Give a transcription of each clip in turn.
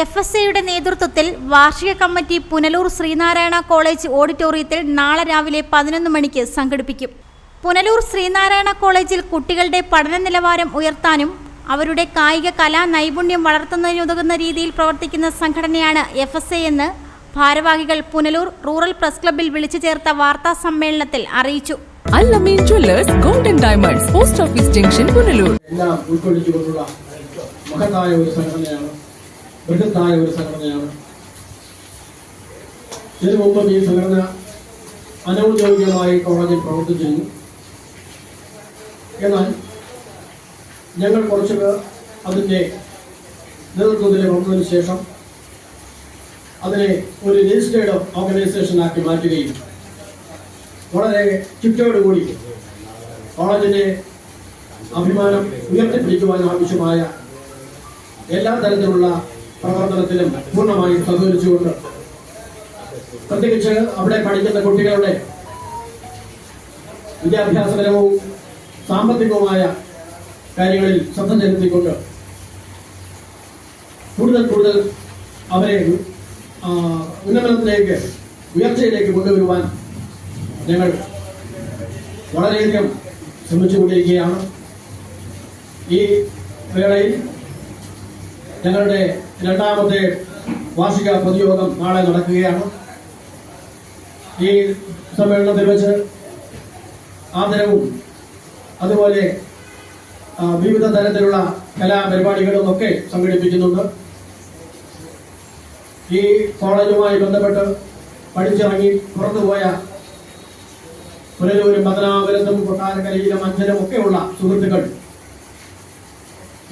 F S എയുടെ നേതൃത്വത്തിൽ വാർഷിക കമ്മിറ്റി പുനലൂർ ശ്രീനാരായണ കോളേജ് ഓഡിറ്റോറിയത്തിൽ നാളെ രാവിലെ പതിനൊന്ന് മണിക്ക് സംഘടിപ്പിക്കും. പുനലൂർ ശ്രീനാരായണ കോളേജിൽ കുട്ടികളുടെ പഠന നിലവാരം ഉയർത്താനും അവരുടെ കായിക കലാ നൈപുണ്യം വളർത്തുന്നതിനുതകുന്ന രീതിയിൽ പ്രവർത്തിക്കുന്ന സംഘടനയാണ് എഫ് എസ് എ എന്ന് ഭാരവാഹികൾ പുനലൂർ റൂറൽ പ്രസ് ക്ലബിൽ വിളിച്ചു ചേർത്ത വാർത്താ സമ്മേളനത്തിൽ അറിയിച്ചു. Allameen jewellers golden diamonds post office junction Punalur. എല്ലാം ഉൾക്കൊള്ളിച്ചുകൊണ്ടുള്ള മഹത്തായ ഒരു സംഘടനയാണ് ബൃഹത്തായ ഒരു സംഘടനയാണ്. ഇതിനു മുമ്പ് ഈ സംഘടന അനൗദ്യോഗികമായി കോളേജിൽ പ്രവർത്തിച്ചിരുന്നു. എന്നാൽ ഞങ്ങൾ കുറച്ച് പേർ അതിന്റെ നേതൃത്വത്തിൽ വന്നതിന് ശേഷം അതിനെ ഒരു രജിസ്റ്റേർഡ് ഓർഗനൈസേഷനാക്കി മാറ്റുകയും വളരെ ചുറ്റോടുകൂടി കോളേജിന്റെ അഭിമാനം ഉയർത്തിപ്പിടിക്കുവാൻ ആവശ്യമായ എല്ലാ തരത്തിലുള്ള പ്രവർത്തനത്തിലും പൂർണമായും സഹകരിച്ചുകൊണ്ട് പ്രത്യേകിച്ച് അവിടെ പഠിക്കുന്ന കുട്ടികളുടെ വിദ്യാഭ്യാസപരവും സാമ്പത്തികവുമായ കാര്യങ്ങളിൽ ശ്രദ്ധ ചെലുത്തിക്കൊണ്ട് കൂടുതൽ കൂടുതൽ അവരെ ഉന്നമനത്തിലേക്ക് ഉയർച്ചയിലേക്ക് കൊണ്ടുവരുവാൻ ഞങ്ങൾ വളരെയധികം ശ്രമിച്ചുകൊണ്ടിരിക്കുകയാണ്. ഈ വേളയിൽ ഞങ്ങളുടെ രണ്ടാമത്തെ വാർഷിക പൊതുയോഗം നാളെ നടക്കുകയാണ്. ഈ സമ്മേളനത്തിൽ വെച്ച് ആദരവും അതുപോലെ വിവിധ തരത്തിലുള്ള കലാപരിപാടികളും ഒക്കെ സംഘടിപ്പിക്കുന്നുണ്ട്. ഈ കോളേജുമായി ബന്ധപ്പെട്ട് പഠിച്ചിറങ്ങി പുറത്തുപോയ പുനലൂരും പത്തനാപുരത്തും കൊട്ടാരക്കരയിലും അഞ്ചലും ഒക്കെയുള്ള സുഹൃത്തുക്കൾ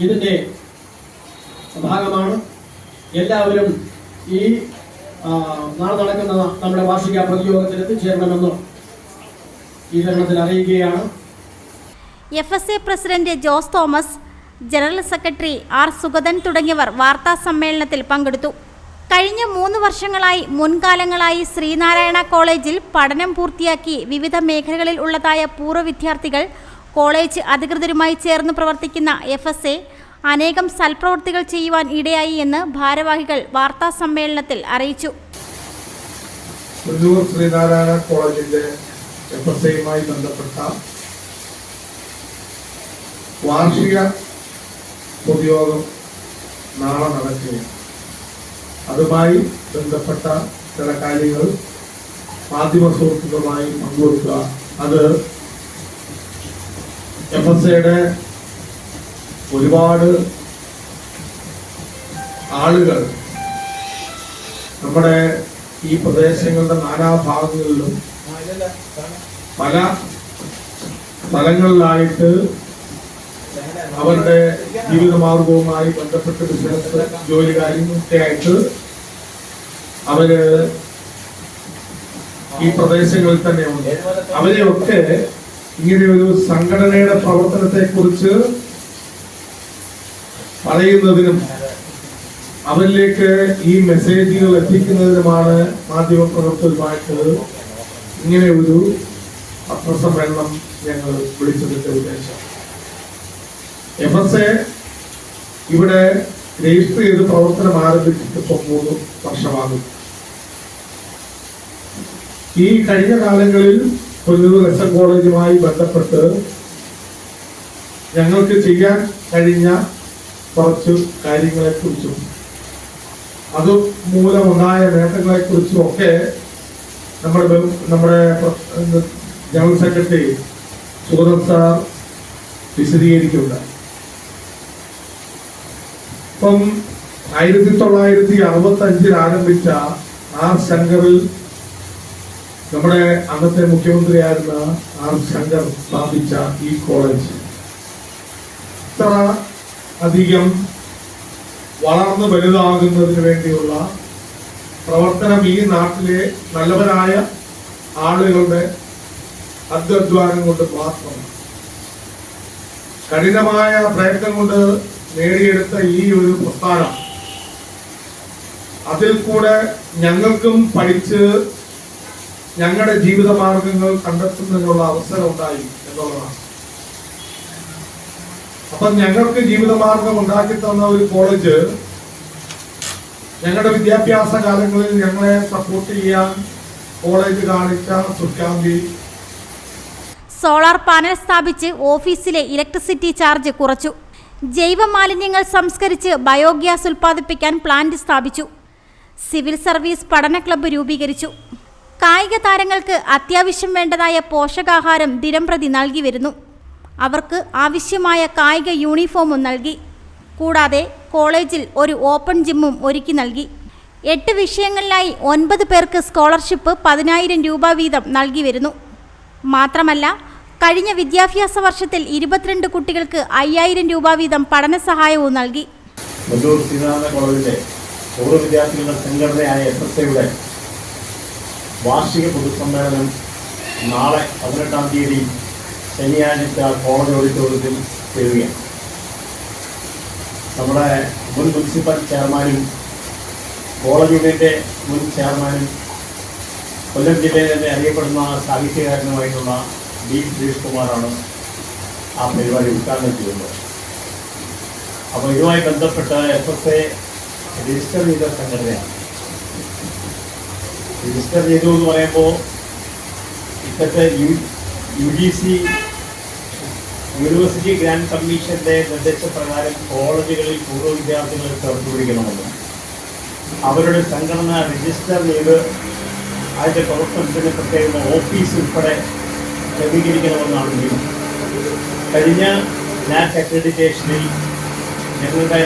ഇതിന്റെ ഭാഗമാണ്. എല്ലാവരും ഈ നാളെ നടക്കുന്ന നമ്മുടെ വാർഷിക പ്രതിയോഗത്തിൽ എത്തിച്ചേരണമെന്ന് ഈ ഭരണത്തിൽ അറിയിക്കുകയാണ്. F S A president Jose Thomas general secretary R Sugathan തുടങ്ങിയവർ വാർത്താ സമ്മേളനത്തിൽ പങ്കെടുത്തു. കഴിഞ്ഞ മൂന്ന് വർഷങ്ങളായി മുൻകാലങ്ങളായി ശ്രീനാരായണ കോളേജിൽ പഠനം പൂർത്തിയാക്കി വിവിധ മേഖലകളിൽ ഉള്ളതായ പൂർവ വിദ്യാർത്ഥികൾ കോളേജ് അധികൃതരുമായി ചേർന്ന് പ്രവർത്തിക്കുന്ന എഫ് അനേകം സൽപ്രവൃത്തികൾ ചെയ്യുവാൻ ഇടയായി എന്ന് ഭാരവാഹികൾ വാർത്താ സമ്മേളനത്തിൽ അറിയിച്ചു. പുല്ലൂർ ശ്രീനാരായണ കോളേജിന്റെ എഫ് ബന്ധപ്പെട്ട വാർഷിക പൊതുയോഗം നാളെ നടക്കുകയാണ്. അതുമായി ബന്ധപ്പെട്ട ചില കാര്യങ്ങൾ മാധ്യമ സുഹൃത്തുക്കളുമായി പങ്കുവെക്കുക. അത് എഫ് ഒരുപാട് ആളുകൾ നമ്മുടെ ഈ പ്രദേശങ്ങളുടെ നാനാഭാഗങ്ങളിലും പല സ്ഥലങ്ങളിലായിട്ട് അവരുടെ ജീവിതമാർഗവുമായി ബന്ധപ്പെട്ട് ബിസിനസ് ജോലി കാര്യങ്ങളൊക്കെ ആയിട്ട് അവർ ഈ പ്രദേശങ്ങളിൽ തന്നെയുണ്ട്. അവരെയൊക്കെ ഇങ്ങനെ ഒരു സംഘടനയുടെ പ്രവർത്തനത്തെ കുറിച്ച് പറയുന്നതിനും അവരിലേക്ക് ഈ മെസ്സേജുകൾ എത്തിക്കുന്നതിനുമാണ് മാധ്യമ പ്രവർത്തകരുമായിട്ട് ഇങ്ങനെ ഒരു പത്രസമ്മേളനം ഞങ്ങൾ വിളിച്ചതിന്റെ ഉദ്ദേശം എഫ് എസ് എ ഇവിടെ രജിസ്റ്റർ ചെയ്ത് പ്രവർത്തനം ആരംഭിച്ചിട്ട് ഇപ്പം മൂന്ന് വർഷമാകും. ഈ കഴിഞ്ഞ കാലങ്ങളിൽ കൊല്ലൂർ എസ് എൻ കോളേജുമായി ബന്ധപ്പെട്ട് ഞങ്ങൾക്ക് ചെയ്യാൻ കഴിഞ്ഞ കുറച്ച് കാര്യങ്ങളെ കുറിച്ചും അത് മൂലമുണ്ടായ നേട്ടങ്ങളെ കുറിച്ചും ഒക്കെ നമ്മുടെ നമ്മുടെ ജനറൽ സെക്രട്ടറി സുഗതൻ സാർ വിശദീകരിക്കുന്നുണ്ട്. ഇപ്പം ആയിരത്തി തൊള്ളായിരത്തി അറുപത്തി അഞ്ചിൽ ആരംഭിച്ച ആർ ശങ്കറിൽ നമ്മുടെ അന്നത്തെ മുഖ്യമന്ത്രിയായിരുന്ന ആർ ശങ്കർ സ്ഥാപിച്ച ഈ കോളേജ്. ഇത്ര അധികം വളർന്നു വലുതാകുന്നതിന് വേണ്ടിയുള്ള പ്രവർത്തനം ഈ നാട്ടിലെ നല്ലവരായ ആളുകളുടെ അധ്വാനം കൊണ്ട് മാത്രം കഠിനമായ പ്രയത്നം കൊണ്ട് നേടിയെടുത്ത ഈ ഒരു പ്രസ്ഥാനം അതിൽ കൂടെ ഞങ്ങൾക്കും പഠിച്ച് ഞങ്ങളുടെ ജീവിത മാർഗങ്ങൾ കണ്ടെത്തുന്നതിനുള്ള അവസരം ഉണ്ടായി എന്നുള്ളതാണ്. അപ്പൊ ഞങ്ങൾക്ക് ജീവിതമാർഗം ഉണ്ടാക്കി തന്ന ഒരു കോളേജ് ഞങ്ങളുടെ വിദ്യാഭ്യാസ കാലങ്ങളിൽ ഞങ്ങളെ സപ്പോർട്ട് ചെയ്യാൻ കോളേജ് കാണിച്ച സുഖാന്തി സോളാർ പാനൽ സ്ഥാപിച്ച് ഓഫീസിലെ ഇലക്ട്രിസിറ്റി ചാർജ് കുറച്ചു. ജൈവ മാലിന്യങ്ങൾ സംസ്കരിച്ച് ബയോഗ്യാസ് ഉൽപ്പാദിപ്പിക്കാൻ പ്ലാന്റ് സ്ഥാപിച്ചു. സിവിൽ സർവീസ് പഠന ക്ലബ്ബ് രൂപീകരിച്ചു. കായിക താരങ്ങൾക്ക് അത്യാവശ്യം വേണ്ടതായ പോഷകാഹാരം ദിനംപ്രതി നൽകി വരുന്നു. അവർക്ക് ആവശ്യമായ കായിക യൂണിഫോമും നൽകി. കൂടാതെ കോളേജിൽ ഒരു ഓപ്പൺ ജിമ്മും ഒരുക്കി നൽകി. എട്ട് വിഷയങ്ങളിലായി ഒൻപത് പേർക്ക് സ്കോളർഷിപ്പ് പതിനായിരം രൂപ വീതം നൽകി വരുന്നു. മാത്രമല്ല കഴിഞ്ഞ വിദ്യാഭ്യാസ വർഷത്തിൽ ഇരുപത്തിരണ്ട് കുട്ടികൾക്ക് അയ്യായിരം രൂപ വീതം പഠന സഹായവും നൽകി. വാർഷിക പൊതുസമ്മേളനം നാളെ പതിനെട്ടാം തീയതി ശനിയാഴ്ച കോളേജ് ഓഡിറ്റോറിയത്തിൽ ചേരുകയാണ്. നമ്മുടെ മുൻ മുനിസിപ്പൽ ചെയർമാനും കോളേജ് യൂണിയന്റെ മുൻ ചെയർമാനും കൊല്ലം ജില്ലയിൽ തന്നെ അറിയപ്പെടുന്ന സാഹിത്യകാരനുമായിട്ടുള്ള ഡി സുരേഷ് കുമാറാണ് ആ പരിപാടി ഉദ്ഘാടനം ചെയ്യുന്നത്. അപ്പോൾ ഇതുമായി ബന്ധപ്പെട്ട എഫ് എസ് എ രജിസ്റ്റർ ചെയ്ത സംഘടനയാണ്. രജിസ്റ്റർ ചെയ്തു എന്ന് പറയുമ്പോൾ ഇപ്പോഴത്തെ U U G C university grant കമ്മീഷന്റെ നിർദ്ദേശപ്രകാരം കോളേജുകളിൽ പൂർവ വിദ്യാർത്ഥികളെ ചേർത്തുപിടിക്കണമെന്നും. അവരുടെ സംഘടന രജിസ്റ്റർ ചെയ്ത് അതിന്റെ പ്രവർത്തനത്തിന് പ്രത്യേക ഓഫീസ് ഉൾപ്പെടെ ക്രമീകരിക്കണമെന്നാണ് നിയമം. കഴിഞ്ഞ നാക് അക്രഡിറ്റേഷനിൽ ഞങ്ങളുടെ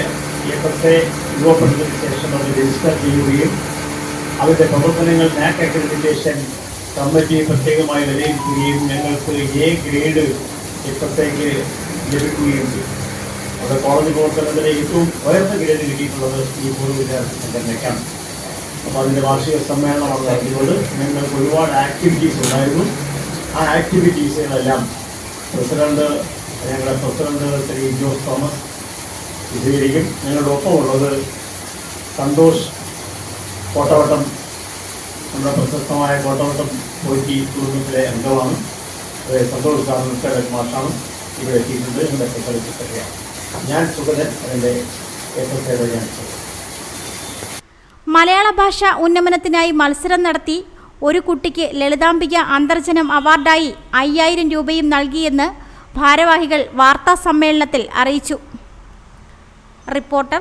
ഇപ്പത്തെ രൂപപ്പെടുന്നതിന് ശേഷം അത് രജിസ്റ്റർ ചെയ്യുകയും അവരുടെ പ്രവർത്തനങ്ങൾ നാക് അക്രഡിറ്റേഷൻ കമ്മിറ്റി പ്രത്യേകമായി വിലയിരുത്തുകയും ഞങ്ങൾക്ക് എ ഗ്രേഡ് എക്ക് ലഭിക്കുകയും ചെയ്യും അവിടെ കോളേജ് പ്രവർത്തനത്തിലെ ഏറ്റവും ഉയർന്ന ഗ്രേഡ് കിട്ടിയിട്ടുള്ളത് ഈ പൂർവ വിദ്യാർത്ഥി സംഘടനയ്ക്കാണ് അപ്പോൾ അതിന്റെ വാർഷിക സമ്മേളനമാണ് നടത്തിയത് ഞങ്ങൾക്ക് ഒരുപാട് ആക്ടിവിറ്റീസ് ഉണ്ടായിരുന്നു. ആ ആക്ടിവിറ്റീസുകളെല്ലാം പ്രസിഡന്റ് ഞങ്ങളുടെ പ്രസിഡന്റ് ശ്രീ ജോസ് തോമസ് വിശദീകരിക്കും. ഞങ്ങളുടെ ഒപ്പമുള്ളത് സന്തോഷ് കോട്ടവട്ടം നമ്മുടെ പ്രശസ്തമായ കോട്ടവട്ടം പോറ്റി കുടുംബത്തിലെ അംഗമാണ്. സന്തോഷ് സാറിന്റെ മാഷാണ് ഇവിടെ എത്തിയിട്ടുണ്ട്. സെക്രട്ടറി സെക്രട്ടറിയാണ് ഞാൻ സുഗതൻ അതിന്റെ ഞാൻ മലയാള ഭാഷ ഉന്നമനത്തിനായി മത്സരം നടത്തി ഒരു കുട്ടിക്ക് ലളിതാംബിക അന്തർജനം അവാർഡായി അയ്യായിരം രൂപയും നൽകിയെന്ന് ഭാരവാഹികൾ വാർത്താ സമ്മേളനത്തിൽ അറിയിച്ചു. Reporter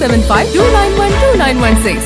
seven five two nine one two nine one six.